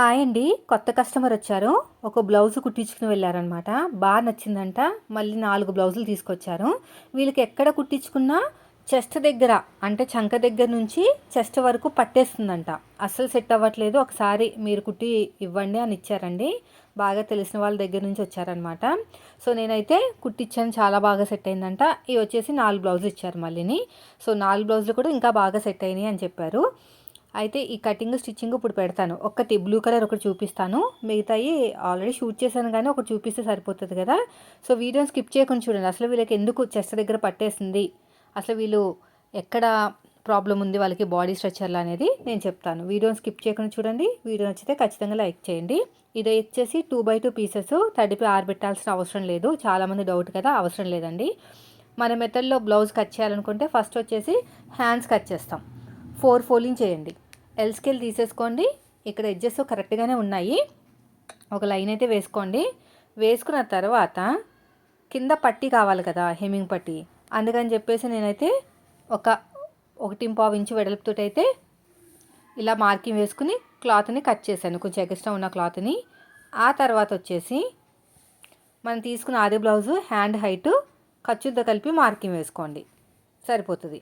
Hi అండి. కొత్త customer వచ్చారు. ఒక బ్లౌజ్ కుట్టించుకుని వెళ్ళారనమాట బాగా నచ్చిందంట. మళ్ళీ నాలుగు బ్లౌజులు తీసుకొచ్చారు. వీళ్ళకి ఎక్కడ కుట్టించుకున్నా చెస్ట్ దగ్గర అంటే చంక దగ్గర నుంచి చెస్ట్ వరకు పట్టేస్తుందంట. అస్సలు సెట్ అవ్వట్లేదు. ఒకసారి మీరు కుట్టి ఇవ్వండి అని ఇచ్చారండి. బాగా తెలిసిన వాళ్ళ దగ్గర నుంచి వచ్చారనమాట సో నేనైతే కుట్టించాను. చాలా బాగా సెట్ అయిందంట. ఇవి వచ్చేసి నాలుగు బ్లౌజులు ఇచ్చారు మళ్ళీని. సో నాలుగు బ్లౌజులు కూడా ఇంకా బాగా సెట్ అయినాయి అని చెప్పారు. అయితే ఈ కటింగ్ స్టిచ్చింగ్ ఇప్పుడు పెడతాను. ఒక్కటి బ్లూ కలర్ ఒకటి చూపిస్తాను. మిగతాయి ఆల్రెడీ షూట్ చేశాను కానీ ఒకటి చూపిస్తే సరిపోతుంది కదా. సో వీడియోని స్కిప్ చేయకుండా చూడండి. అసలు వీళ్ళకి ఎందుకు చెస్ట్ దగ్గర పట్టేసింది? అసలు వీళ్ళు ఎక్కడ ప్రాబ్లం ఉంది వాళ్ళకి బాడీ స్ట్రక్చర్లో అనేది నేను చెప్తాను. వీడియోని స్కిప్ చేయకుండా చూడండి. వీడియో నచ్చితే ఖచ్చితంగా లైక్ చేయండి. ఇది వచ్చేసి టూ బై టూ పీసెస్. తడిపి ఆరబెట్టాల్సిన అవసరం లేదు. చాలామంది డౌట్ కదా అవసరం లేదండి. మన మెథడ్లో బ్లౌజ్ కట్ చేయాలనుకుంటే ఫస్ట్ వచ్చేసి హ్యాండ్స్ కట్ చేస్తాం. ఫోర్ ఫోల్డింగ్ చేయండి. ఎల్ స్కేల్ తీసేసుకోండి. ఇక్కడ ఎడ్జెస్ కరెక్ట్గానే ఉన్నాయి. ఒక లైన్ అయితే వేసుకోండి. వేసుకున్న తర్వాత కింద పట్టి కావాలి కదా హెమ్మింగ్ పట్టి. అందుకని చెప్పేసి నేనైతే ఒక ఒకటి పావు ఇంచు వెడల్పుతో అయితే ఇలా మార్కింగ్ వేసుకుని క్లాత్ని కట్ చేశాను. కొంచెం ఎక్స్ట్రా ఉన్న క్లాత్ని ఆ తర్వాత వచ్చేసి మనం తీసుకున్న ఆది బ్లౌజు హ్యాండ్ హైటు ఖర్చులతో కలిపి మార్కింగ్ వేసుకోండి. సరిపోతుంది.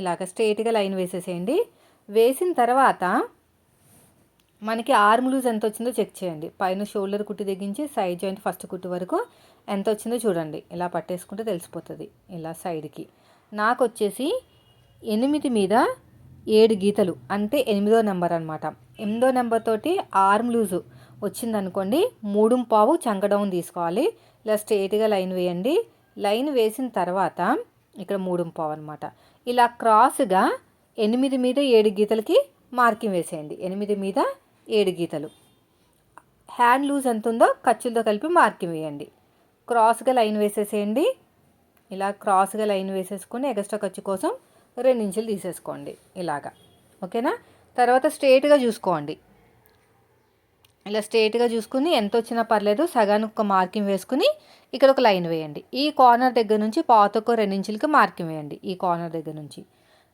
ఇలాగ స్ట్రైట్గా లైన్ వేసేసేయండి. వేసిన తర్వాత మనకి ఆర్మ్ లూజ్ ఎంత వచ్చిందో చెక్ చేయండి. పైన షోల్డర్ కుట్టి తెగించి సైడ్ జాయింట్ ఫస్ట్ కుట్టు వరకు ఎంత వచ్చిందో చూడండి. ఇలా పట్టేసుకుంటే తెలిసిపోతుంది ఇలా సైడ్కి. నాకు వచ్చేసి ఎనిమిది మీద ఏడు గీతలు అంటే ఎనిమిదో నెంబర్ అనమాట ఎనిమిదో నెంబర్ తోటి ఆర్మ్ లూజు వచ్చిందనుకోండి మూడు పావు చంకడౌన్ తీసుకోవాలి. ఇలా స్ట్రేట్గా లైన్ వేయండి. లైన్ వేసిన తర్వాత ఇక్కడ మూడు పావు అనమాట ఇలా క్రాస్గా ఎనిమిది మీద ఏడు గీతలకి మార్కింగ్ వేసేయండి. ఎనిమిది మీద ఏడు గీతలు. హ్యాండ్ లూజ్ ఎంత ఉందో ఖర్చులతో కలిపి మార్కింగ్ వేయండి. క్రాస్గా లైన్ వేసేసేయండి. ఇలా క్రాస్గా లైన్ వేసేసుకొని ఎక్స్ట్రా ఖర్చు కోసం రెండు ఇంచులు తీసేసుకోండి ఇలాగా. ఓకేనా? తర్వాత స్ట్రేట్గా చూసుకోండి. ఇలా స్ట్రేట్గా చూసుకుని ఎంత వచ్చినా పర్లేదు సగానికి ఒక మార్కింగ్ వేసుకుని ఇక్కడ ఒక లైన్ వేయండి. ఈ కార్నర్ దగ్గర నుంచి పాతకు రెండు ఇంచులకి మార్కింగ్ వేయండి. ఈ కార్నర్ దగ్గర నుంచి.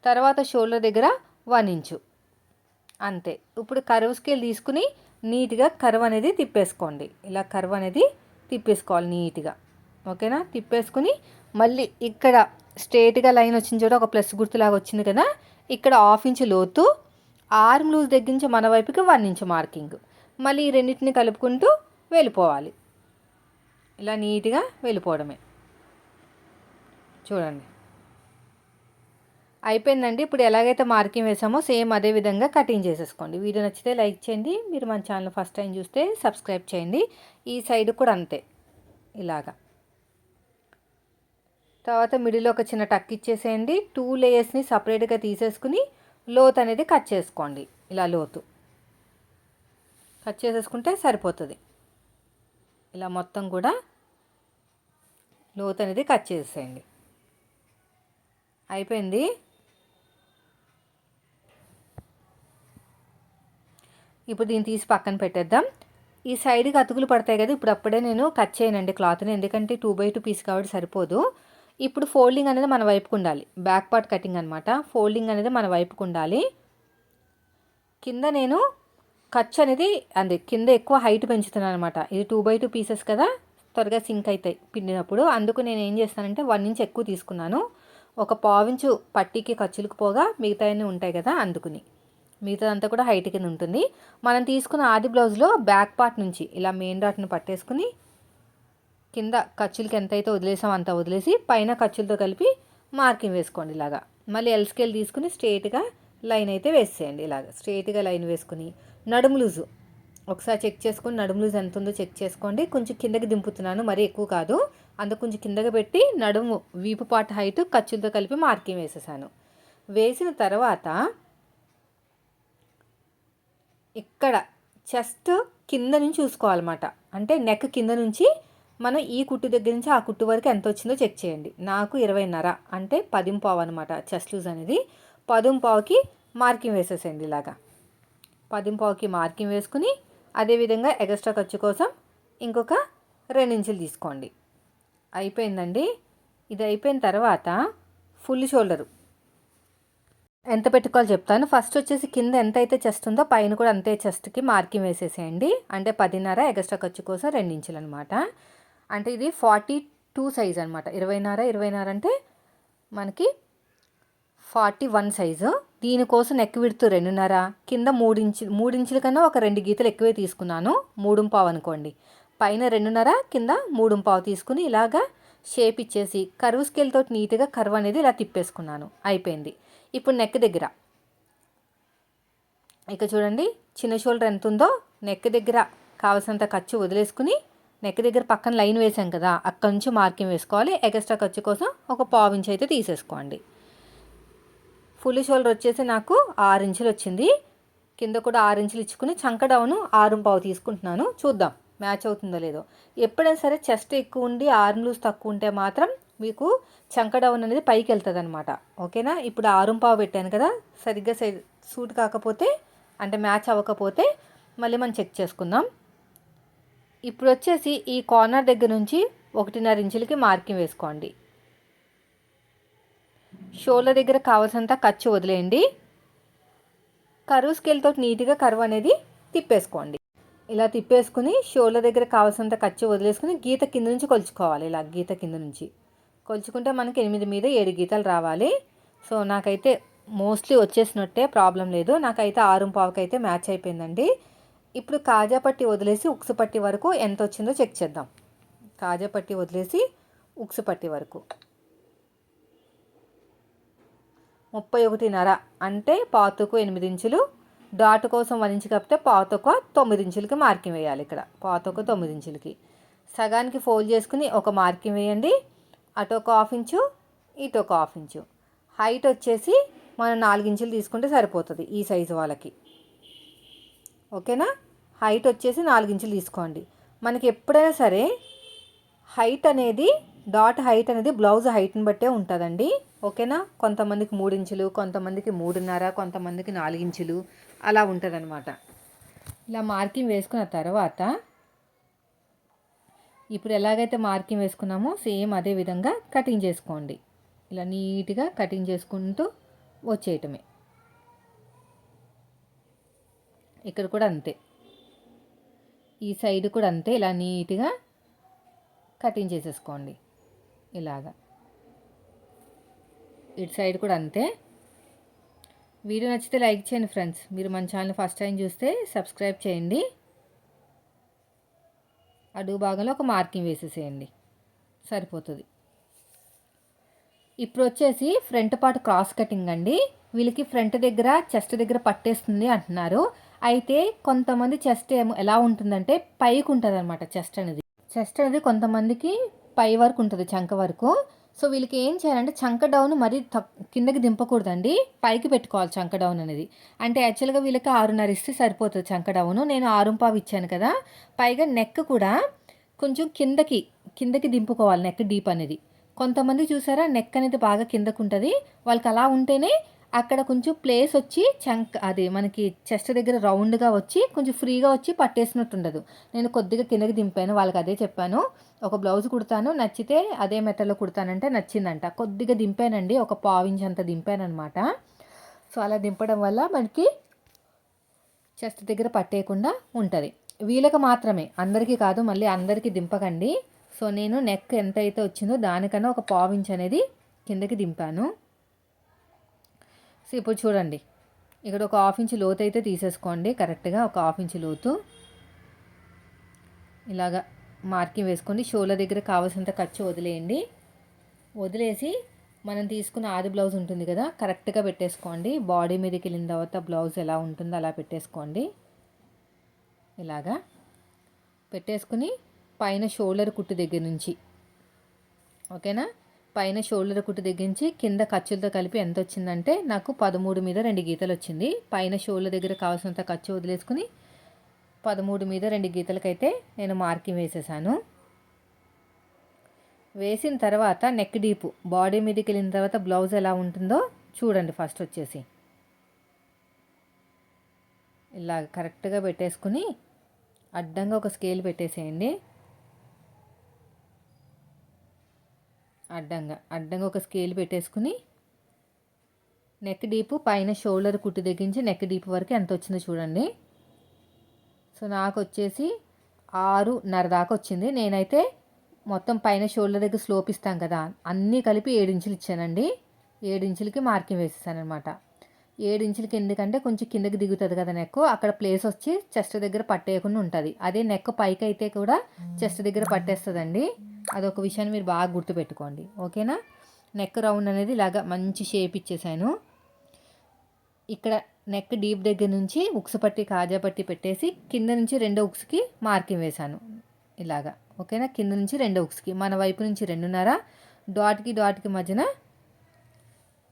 తర్వాత షోల్డర్ దగ్గర వన్ ఇంచు. అంతే. ఇప్పుడు కర్వ్ స్కేల్ తీసుకుని నీట్గా కర్వ్ అనేది తిప్పేసుకోండి. ఇలా కర్వ్ అనేది తిప్పేసుకోవాలి నీట్గా. ఓకేనా? తిప్పేసుకుని మళ్ళీ ఇక్కడ స్ట్రేట్గా లైన్ వచ్చిన చోట ఒక ప్లస్ గుర్తులాగా వచ్చింది కదా? ఇక్కడ హాఫ్ ఇంచ్ లోతు ఆర్మ్ లూజ్ దగ్గర నుంచి మన వైపుకి వన్ ఇంచ్ మార్కింగ్. మళ్ళీ ఈ రెండింటిని కలుపుకుంటూ వెళ్ళిపోవాలి. ఇలా నీట్గా వెళ్ళిపోవడమే. చూడండి. అయిపోయిందండి. ఇప్పుడు ఎలాగైతే మార్కింగ్ వేసామో సేమ్ అదే విధంగా కటింగ్ చేసేసుకోండి. వీడియో నచ్చితే లైక్ చేయండి. మీరు మన ఛానల్ ఫస్ట్ టైం చూస్తే సబ్స్క్రైబ్ చేయండి. ఈ సైడ్ కూడా అంతే. ఇలాగా. తర్వాత మిడిల్లో ఒక చిన్న టక్ ఇచ్చేసేయండి. టూ లేయర్స్ని సపరేట్గా తీసేసుకుని లోత్ అనేది కట్ చేసుకోండి. ఇలా లోతు. కట్ చేసేసుకుంటే సరిపోతుంది. ఇలా మొత్తం కూడా లోతు అనేది కట్ చేసేయండి. అయిపోయింది. ఇప్పుడు దీన్ని తీసి పక్కన పెట్టేద్దాం. ఈ సైడ్కి అతుకులు పడతాయి కదా ఇప్పుడు అప్పుడే నేను కట్ చేయనండి క్లాత్ని ఎందుకంటే టూ బై టూ పీస్ కాబట్టి సరిపోదు. ఇప్పుడు ఫోల్డింగ్ అనేది మన వైపుకు ఉండాలి. బ్యాక్ పార్ట్ కటింగ్ అనమాట ఫోల్డింగ్ అనేది మన వైపుకు ఉండాలి. కింద నేను ఖర్చు అనేది అది. కింద ఎక్కువ హైట్ పెంచుతున్నాను అనమాట ఇది టూ బై టూ పీసెస్ కదా త్వరగా సింక్ అవుతాయి పిండినప్పుడు. అందుకు నేను ఏం చేస్తానంటే వన్ ఇంచ్ ఎక్కువ తీసుకున్నాను. ఒక పావించు పట్టీకి ఖర్చులకు పోగా మిగతా ఉంటాయి కదా అందుకుని. మిగతాదంతా కూడా హైట్ కింద ఉంటుంది. మనం తీసుకున్న ఆది బ్లౌజ్లో బ్యాక్ పార్ట్ నుంచి ఇలా మెయిన్ డాట్ను పట్టేసుకుని కింద ఖర్చులకి ఎంతైతే వదిలేసామో అంత వదిలేసి పైన ఖర్చులతో కలిపి మార్కింగ్ వేసుకోండి ఇలాగా. మళ్ళీ ఎల్ స్కేల్ తీసుకుని స్ట్రేట్గా లైన్ అయితే వేసేయండి ఇలాగ. స్ట్రేట్గా లైన్ వేసుకుని నడుము లూజు. ఒకసారి చెక్ చేసుకొని నడుము లూజ్ ఎంత ఉందో చెక్ చేసుకోండి. కొంచెం కిందకి దింపుతున్నాను. మరీ ఎక్కువ కాదు. అందుకు కొంచెం కిందకి పెట్టి నడుము వీపు పాట హైట్ ఖర్చులతో కలిపి మార్కింగ్ వేసేసాను. వేసిన తర్వాత ఇక్కడ చెస్ట్ కింద నుంచి చూసుకోవాలన్నమాట. అంటే నెక్ కింద నుంచి మనం ఈ కుట్టు దగ్గర నుంచి ఆ కుట్టు వరకు ఎంత వచ్చిందో చెక్ చేయండి. నాకు ఇరవైన్నర అంటే పదింపావు అనమాట చెస్ట్ లూజ్ అనేది. పదింపావుకి మార్కింగ్ వేసేసేయండి ఇలాగా. పదింపావుకి మార్కింగ్ వేసుకుని అదేవిధంగా ఎక్స్ట్రా ఖర్చు కోసం ఇంకొక రెండించులు తీసుకోండి. అయిపోయిందండి. ఇది అయిపోయిన తర్వాత ఫుల్ షోల్డరు. ఎంత పెట్టుకోవాలో చెప్తాను. ఫస్ట్ వచ్చేసి కింద ఎంత అయితే చెస్ట్ ఉందో పైన కూడా అంతే చెస్ట్కి మార్కింగ్ వేసేసేయండి. అంటే పదిన్నర ఎక్స్ట్రా ఖర్చు కోసం రెండించులు అనమాట అంటే ఇది ఫార్టీ టూ సైజ్ అనమాట ఇరవైన్నర ఇరవైన్నర అంటే మనకి ఫార్టీ వన్ సైజు. దీనికోసం నెక్ విడుతూ రెండున్నర కింద మూడించి మూడించుల కన్నా ఒక రెండు గీతలు ఎక్కువే తీసుకున్నాను. మూడుంపావు అనుకోండి. పైన రెండున్నర కింద మూడుంపావు తీసుకుని ఇలాగా షేప్ ఇచ్చేసి కరువు స్కేల్తో నీట్గా కర్వ్ అనేది ఇలా తిప్పేసుకున్నాను. అయిపోయింది. ఇప్పుడు నెక్ దగ్గర. ఇక చూడండి చిన్న షోల్డర్ ఎంత ఉందో నెక్ దగ్గర కావాల్సినంత ఖర్చు వదిలేసుకుని నెక్ దగ్గర పక్కన లైన్ వేసాం కదా అక్కడ నుంచి మార్కింగ్ వేసుకోవాలి. ఎక్స్ట్రా ఖర్చు కోసం ఒక పావు ఇంచ్ అయితే తీసేసుకోండి. ఫుల్ షోల్డర్ వచ్చేసి నాకు ఆరు ఇంచులు వచ్చింది. కింద కూడా ఆరు ఇంచులు ఇచ్చుకుని చంక డౌను ఆరు పావు తీసుకుంటున్నాను. చూద్దాం మ్యాచ్ అవుతుందో లేదో. ఎప్పుడైనా సరే చెస్ట్ ఎక్కువ ఉండి ఆర్మ్ లూస్ తక్కువ ఉంటే మాత్రం మీకు చంక డౌన్ అనేది పైకి వెళ్తుంది అనమాట ఓకేనా? ఇప్పుడు ఆరు పావు పెట్టాను కదా సరిగ్గా సై సూట్ కాకపోతే అంటే మ్యాచ్ అవ్వకపోతే మళ్ళీ మనం చెక్ చేసుకుందాం. ఇప్పుడు వచ్చేసి ఈ కార్నర్ దగ్గర నుంచి ఒకటిన్నర ఇంచులకి మార్కింగ్ వేసుకోండి. షోల దగ్గర కావాల్సినంత ఖర్చు వదిలేయండి. కరువు స్కేల్తో నీట్గా కరువు అనేది తిప్పేసుకోండి. ఇలా తిప్పేసుకుని షోల దగ్గర కావాల్సినంత ఖర్చు వదిలేసుకుని గీత కింద నుంచి కొలుచుకోవాలి. ఇలా గీత కింద నుంచి. కొలుచుకుంటే మనకి ఎనిమిది మీద ఏడు గీతలు రావాలి. సో నాకైతే మోస్ట్లీ వచ్చేసినట్టే ప్రాబ్లం లేదు. నాకైతే ఆరు పావుకి అయితే మ్యాచ్ అయిపోయిందండి. ఇప్పుడు కాజా పట్టి వదిలేసి ఉక్సు పట్టి వరకు ఎంత వచ్చిందో చెక్ చేద్దాం. కాజా పట్టి వదిలేసి ఉక్సు పట్టి వరకు. ముప్పై ఒకటిన్నర అంటే పాతుకు ఎనిమిది ఇంచులు డాట్ కోసం వన్ ఇంచు కప్పితే పాతొక తొమ్మిది ఇంచులకి మార్కింగ్ వేయాలి ఇక్కడ. పాతొక తొమ్మిది ఇంచులకి సగానికి ఫోల్డ్ చేసుకుని ఒక మార్కింగ్ వేయండి. అటు ఒక హాఫ్ ఇంచు ఇటు ఒక హాఫ్ ఇంచు. హైట్ వచ్చేసి మనం నాలుగు ఇంచులు తీసుకుంటే సరిపోతుంది ఈ సైజు వాళ్ళకి. ఓకేనా? హైట్ వచ్చేసి నాలుగు ఇంచులు తీసుకోండి. మనకి ఎప్పుడైనా సరే హైట్ అనేది డాట్ హైట్ అనేది బ్లౌజ్ హైట్ని బట్టే ఉంటుందండి. ఓకేనా? కొంతమందికి మూడు ఇంచులు కొంతమందికి మూడున్నర కొంతమందికి నాలుగు ఇంచులు అలా ఉంటుందన్నమాట. ఇలా మార్కింగ్ వేసుకున్న తర్వాత ఇప్పుడు ఎలాగైతే మార్కింగ్ వేసుకున్నామో సేమ్ అదే విధంగా కటింగ్ చేసుకోండి. ఇలా నీట్గా కటింగ్ చేసుకుంటూ వచ్చేయటమే. ఇక్కడ కూడా అంతే. ఈ సైడ్ కూడా అంతే. ఇలా నీట్గా కటింగ్ చేసేసుకోండి. ఇలాగా. ఇటు సైడ్ కూడా అంతే. వీడియో నచ్చితే లైక్ చేయండి ఫ్రెండ్స్. మీరు మన ఛానల్ ఫస్ట్ టైం చూస్తే సబ్స్క్రైబ్ చేయండి. అడుగు భాగంలో ఒక మార్కింగ్ వేసేసేయండి. సరిపోతుంది. ఇప్పుడు వచ్చేసి ఫ్రంట్ పార్ట్ క్రాస్ కటింగ్ అండి. వీళ్ళకి ఫ్రంట్ దగ్గర చెస్ట్ దగ్గర పట్టేస్తుంది అంటున్నారు. అయితే కొంతమంది చెస్ట్ ఏమో ఎలా ఉంటుందంటే పైకి ఉంటుంది అనమాట చెస్ట్ అనేది. చెస్ట్ అనేది కొంతమందికి పై వరకు ఉంటుంది చంక వరకు. సో వీళ్ళకి ఏం చేయాలంటే చంక డౌన్ మరీ కిందకి దింపకూడదండి. పైకి పెట్టుకోవాలి చంక డౌన్ అనేది. అంటే యాక్చువల్గా వీళ్ళకి ఆరున్నర ఇస్తే సరిపోతుంది చంక డౌన్ నేను ఆరుంపావు ఇచ్చాను కదా. పైగా నెక్ కూడా కొంచెం కిందకి కిందకి దింపుకోవాలి నెక్ డీప్ అనేది. కొంతమంది చూసారా నెక్ అనేది బాగా కిందకు ఉంటుంది వాళ్ళకి అలా ఉంటేనే అక్కడ కొంచెం ప్లేస్ వచ్చి చంక్ అది మనకి చెస్ట్ దగ్గర రౌండ్గా వచ్చి కొంచెం ఫ్రీగా వచ్చి పట్టేసినట్టు ఉండదు. నేను కొద్దిగా కిందకి దింపాను వాళ్ళకి అదే చెప్పాను. ఒక బ్లౌజ్ కుడతాను నచ్చితే అదే మెటల్లో కుడతానంటే నచ్చిందంట. కొద్దిగా దింపానండి ఒక పావించి అంత దింపాను అనమాట సో అలా దింపడం వల్ల మనకి చెస్ట్ దగ్గర పట్టేయకుండా ఉంటుంది. వీళ్ళకి మాత్రమే అందరికీ కాదు మళ్ళీ అందరికీ దింపకండి. సో నేను నెక్ ఎంత అయితే వచ్చిందో దానికన్నా ఒక పావించి అనేది కిందకి దింపాను. సో ఇప్పుడు చూడండి. ఇక్కడ ఒక హాఫ్ ఇంచ్ లోతు అయితే తీసేసుకోండి. కరెక్ట్గా ఒక హాఫ్ ఇంచ్ లోతు. ఇలాగా మార్కింగ్ వేసుకోండి. షోల దగ్గర కావాల్సినంత ఖర్చు వదిలేయండి. వదిలేసి మనం తీసుకున్న ఆది బ్లౌజ్ ఉంటుంది కదా కరెక్ట్గా పెట్టేసుకోండి. బాడీ మీదకి వెళ్ళిన తర్వాత బ్లౌజ్ ఎలా ఉంటుందో అలా పెట్టేసుకోండి. ఇలాగా పెట్టేసుకుని పైన షోల్డర్ కుట్టు దగ్గర నుంచి. ఓకేనా? పైన షోల్డర్ కుట్టు దగ్గర కింద ఖర్చులతో కలిపి ఎంత వచ్చిందంటే నాకు పదమూడు మీద రెండు గీతలు వచ్చింది పైన షోల్డర్ దగ్గర కావాల్సినంత ఖర్చు వదిలేసుకుని పదమూడు మీద రెండు గీతలకైతే నేను మార్కింగ్ వేసేసాను. వేసిన తర్వాత నెక్ డీపు బాడీ మీదకి వెళ్ళిన తర్వాత బ్లౌజ్ ఎలా ఉంటుందో చూడండి ఫస్ట్ వచ్చేసి. ఇలా కరెక్ట్గా పెట్టేసుకుని అడ్డంగా ఒక స్కేల్ పెట్టేసేయండి. అడ్డంగా అడ్డంగా ఒక స్కేల్ పెట్టేసుకుని నెక్ డీపు పైన షోల్డర్ కుట్టి దగ్గరించి నెక్ డీప్ వరకు ఎంత వచ్చిందో చూడండి. సో నాకు వచ్చేసి ఆరున్నర దాకా వచ్చింది. నేనైతే మొత్తం పైన షోల్డర్ దగ్గర స్లోప్ ఇస్తాం కదా అన్నీ కలిపి ఏడించులు ఇచ్చానండి. ఏడించులకి మార్కింగ్ వేసేసానమాట ఏడించులకి ఎందుకంటే కొంచెం కిందకి దిగుతుంది కదా నెక్ అక్కడ ప్లేస్ వచ్చి చెస్ట్ దగ్గర పట్టేయకుండా ఉంటుంది. అదే నెక్ పైకి అయితే కూడా చెస్ట్ దగ్గర పట్టేస్తుందండి. అదొక విషయాన్ని మీరు బాగా గుర్తుపెట్టుకోండి. ఓకేనా? నెక్ రౌండ్ అనేది ఇలాగా మంచి షేప్ ఇచ్చేసాను. ఇక్కడ నెక్ డీప్ దగ్గర నుంచి ఉక్స్ పట్టి కాజా పట్టి పెట్టేసి కింద నుంచి రెండో ఉక్స్కి మార్కింగ్ వేశాను. ఇలాగా. ఓకేనా? కింద నుంచి రెండో ఉక్స్కి. మన వైపు నుంచి రెండున్నర డాట్కి డాట్కి మధ్యన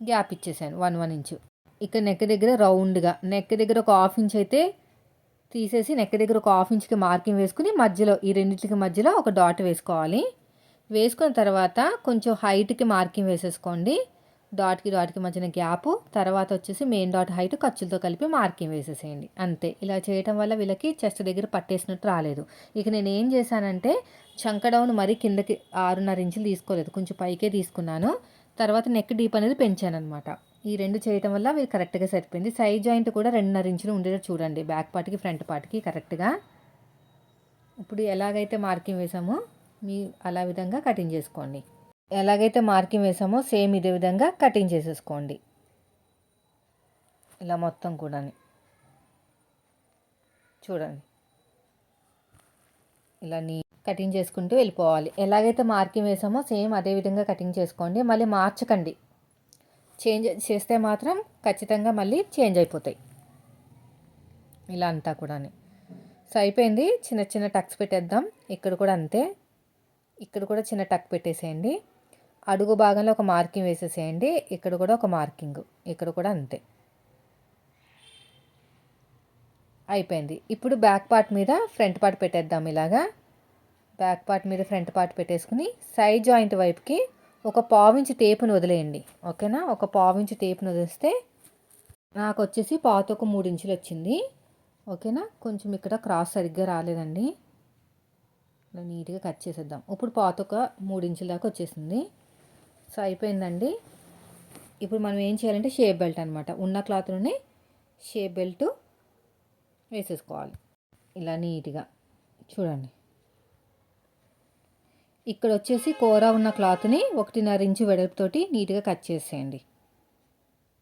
గ్యాప్ ఇచ్చేసాను వన్ వన్ ఇంచు. ఇక్కడ నెక్ దగ్గర రౌండ్గా నెక్ దగ్గర ఒక హాఫ్ ఇంచ్ అయితే తీసేసి నెక్ దగ్గర ఒక హాఫ్ ఇంచ్కి మార్కింగ్ వేసుకుని మధ్యలో ఈ రెండింటికి మధ్యలో ఒక డాట్ వేసుకోవాలి. వేసుకున్న తర్వాత కొంచెం హైట్కి మార్కింగ్ వేసేసుకోండి. డాట్కి డాట్కి మధ్యన గ్యాప్ తర్వాత వచ్చేసి మెయిన్ డాట్ హైట్ ఖర్చులతో కలిపి మార్కింగ్ వేసేసేయండి. అంతే. ఇలా చేయటం వల్ల వీళ్ళకి చెస్ట్ దగ్గర పట్టేసినట్టు రాలేదు. ఇక నేను ఏం చేశానంటే చంకడౌన్ మరీ కిందకి ఆరున్నర ఇంచులు తీసుకోలేదు. కొంచెం పైకే తీసుకున్నాను. తర్వాత నెక్ డీప్ అనేది పెంచాను అనమాట ఈ రెండు చేయటం వల్ల వీళ్ళు కరెక్ట్గా సరిపోయింది. సైడ్ జాయింట్ కూడా రెండున్నర ఇంచులు ఉండేటట్టు చూడండి. బ్యాక్ పార్ట్కి ఫ్రంట్ పార్ట్కి కరెక్ట్గా ఇప్పుడు ఎలాగైతే మార్కింగ్ వేసామో మీ అలా విధంగా కటింగ్ చేసుకోండి. ఎలాగైతే మార్కింగ్ వేసామో సేమ్ ఇదే విధంగా కటింగ్ చేసేసుకోండి. ఇలా మొత్తం కూడా చూడండి. ఇలా నీ కటింగ్ చేసుకుంటూ వెళ్ళిపోవాలి. ఎలాగైతే మార్కింగ్ వేసామో సేమ్ అదే విధంగా కటింగ్ చేసుకోండి. మళ్ళీ మార్చకండి. చేంజ్ చేస్తే మాత్రం ఖచ్చితంగా మళ్ళీ చేంజ్ అయిపోతాయి. ఇలా అంతా కూడా సో అయిపోయింది చిన్న చిన్న టక్స్ పెట్టేద్దాం. ఇక్కడ కూడా అంతే. ఇక్కడ కూడా చిన్న టక్ పెట్టేసేయండి. అడుగు భాగంలో ఒక మార్కింగ్ వేసేసేయండి. ఇక్కడ కూడా ఒక మార్కింగ్. ఇక్కడ కూడా అంతే. అయిపోయింది. ఇప్పుడు బ్యాక్ పార్ట్ మీద ఫ్రంట్ పార్ట్ పెట్టేద్దాం ఇలాగా. బ్యాక్ పార్ట్ మీద ఫ్రంట్ పార్ట్ పెట్టేసుకుని సైడ్ జాయింట్ వైపుకి ఒక పావించి టేపును వదిలేయండి. ఓకేనా? ఒక పావించి టేపుని వదిలేస్తే నాకు వచ్చేసి పాత ఒక మూడు ఇంచులు వచ్చింది. ఓకేనా? కొంచెం ఇక్కడ క్రాస్ సరిగ్గా రాలేదండి. ఇలా నీట్గా కట్ చేసేద్దాం. ఇప్పుడు పాత ఒక మూడు ఇంచుల దాకా వచ్చేసింది. సో అయిపోయిందండి. ఇప్పుడు మనం ఏం చేయాలంటే షేప్ బెల్ట్ అనమాట ఉన్న క్లాత్లోనే షేప్ బెల్ట్ వేసేసుకోవాలి. ఇలా నీట్గా. చూడండి. ఇక్కడ వచ్చేసి కూర ఉన్న క్లాత్ని ఒకటిన్నర ఇంచు వెడల్పుతోటి నీట్గా కట్ చేసేయండి.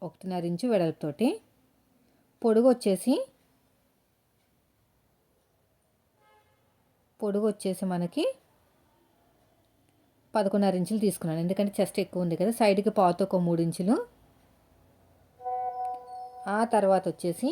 ఒకటిన్నర ఇంచు వెడల్పుతోటి. పొడుగు వచ్చేసి పొడుగు వచ్చేసి మనకి పదకొండున్నర ఇంచులు తీసుకున్నాను. ఎందుకంటే చెస్ట్ ఎక్కువ ఉంది కదా సైడ్కి పాత ఒక మూడు ఇంచులు. ఆ తర్వాత వచ్చేసి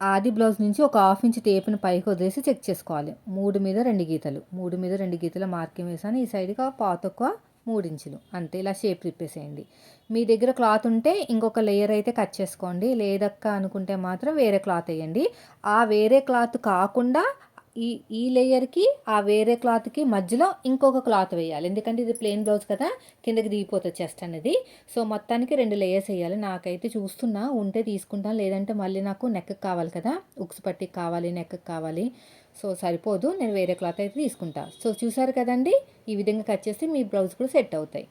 ఆది బ్లౌజ్ నుంచి ఒక హాఫ్ ఇంచ్ టేపుని పైకి వదిలేసి చెక్ చేసుకోవాలి. మూడు మీద రెండు గీతలు. మూడు మీద రెండు గీతల మార్కింగ్ వేసాను. ఈ సైడ్కి పాత ఒక మూడు ఇంచులు. అంతే ఇలా షేప్ తిప్పేసేయండి మీ దగ్గర క్లాత్ ఉంటే ఇంకొక లేయర్ అయితే కట్ చేసుకోండి. లేదక్క అనుకుంటే మాత్రం వేరే క్లాత్ వేయండి. ఆ వేరే క్లాత్ కాకుండా ఈ ఈ లేయర్కి ఆ వేరే క్లాత్కి మధ్యలో ఇంకొక క్లాత్ వేయాలి. ఎందుకంటే ఇది ప్లెయిన్ బ్లౌజ్ కదా కిందకి దిగిపోతుంది చెస్ట్ అనేది. సో మొత్తానికి రెండు లేయర్స్ వేయాలి. నాకైతే చూస్తున్నా ఉంటే తీసుకుంటాను లేదంటే మళ్ళీ నాకు నెక్ కావాలి కదా ఉక్స్ పట్టికి కావాలి నెక్ కావాలి. సో సరిపోదు. నేను వేరే క్లాత్ అయితే తీసుకుంటా. సో చూసారు కదండి? ఈ విధంగా కట్ చేస్తే మీ బ్లౌజ్ కూడా సెట్ అవుతాయి.